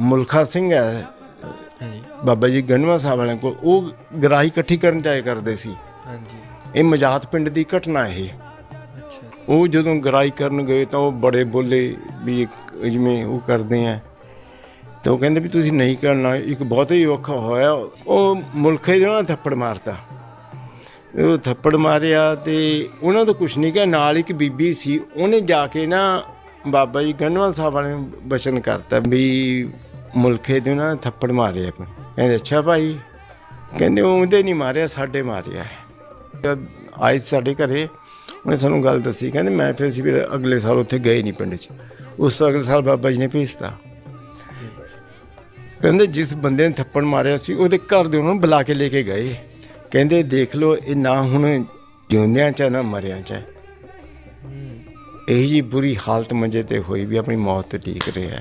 ਮੁਲਖਾ ਸਿੰਘ ਹੈ। ਹਾਂਜੀ। ਬਾਬਾ ਜੀ ਗੰਡਵਾ ਸਾਹਿਬ ਵਾਲਿਆਂ ਕੋਲ ਉਹ ਗਰਾਹੀ ਇਕੱਠੀ ਕਰਨ ਜਾਇਆ ਕਰਦੇ ਸੀ। ਹਾਂਜੀ। ਇਹ ਮਜਾਤ ਪਿੰਡ ਦੀ ਘਟਨਾ ਇਹ। ਅੱਛਾ। ਉਹ ਜਦੋਂ ਗਰਾਈ ਕਰਨ ਗਏ ਤਾਂ ਉਹ ਬੜੇ ਬੋਲੇ ਵੀ ਇੱਕ ਜਿਵੇਂ ਉਹ ਕਰਦੇ ਆ। ਤਾਂ ਉਹ ਕਹਿੰਦੇ ਵੀ ਤੁਸੀਂ ਨਹੀਂ ਕਰਨਾ ਇੱਕ ਬਹੁਤ ਹੀ ਔਖਾ ਹੋਇਆ। ਉਹ ਮੁਲਖੇ ਦੇ ਨਾਲ ਥੱਪੜ ਮਾਰਤਾ। ਉਹ ਥੱਪੜ ਮਾਰਿਆ ਤੇ ਉਹਨਾਂ ਤੋਂ ਕੁਝ ਨਹੀਂ ਕਿਹਾ। ਨਾਲ ਇੱਕ ਬੀਬੀ ਸੀ ਉਹਨੇ ਜਾ ਕੇ ਨਾ ਬਾਬਾ ਜੀ ਗੰਨਵਾ ਸਾਹਿਬ ਵਾਲੇ ਨੂੰ ਬਚਨ ਕਰਤਾ ਵੀ ਮੁਲਖੇ ਦੇ ਨਾਲ ਥੱਪੜ ਮਾਰੇ ਆਪਣੇ ਕਹਿੰਦੇ ਅੱਛਾ ਭਾਈ। ਕਹਿੰਦੇ ਉਹਦੇ ਨਹੀਂ ਮਾਰਿਆ ਸਾਡੇ ਮਾਰਿਆ ਜਦ ਆਏ ਸੀ ਸਾਡੇ ਘਰੇ ਉਹਨੇ ਸਾਨੂੰ ਗੱਲ ਦੱਸੀ। ਕਹਿੰਦੇ ਮੈਂ ਫਿਰ ਅਸੀਂ ਫਿਰ ਅਗਲੇ ਸਾਲ ਉੱਥੇ ਗਏ ਨਹੀਂ ਪਿੰਡ 'ਚ। ਉਸ ਤੋਂ ਅਗਲੇ ਸਾਲ ਬਾਬਾ ਜੀ ਨੇ ਭੇਜਤਾ। ਕਹਿੰਦੇ ਜਿਸ ਬੰਦੇ ਨੇ ਥੱਪੜ ਮਾਰਿਆ ਸੀ ਉਹਦੇ ਘਰ ਦੇ ਉਹਨੂੰ ਬੁਲਾ ਕੇ ਲੈ ਕੇ ਗਏ। ਕਹਿੰਦੇ ਦੇਖ ਲਓ ਇਹ ਨਾ ਹੁਣ ਜਿਉਂਦਿਆਂ ਚ ਹੈ, ਨਾ ਮਰਿਆਂ ਚ ਹੈ। ਇਹੀ ਜੀ ਬੁਰੀ ਹਾਲਤ ਮੰਜੇ ਤੇ ਹੋਈ ਵੀ ਆਪਣੀ ਮੌਤ ਤੇ ਟੀਕ ਰਿਹਾ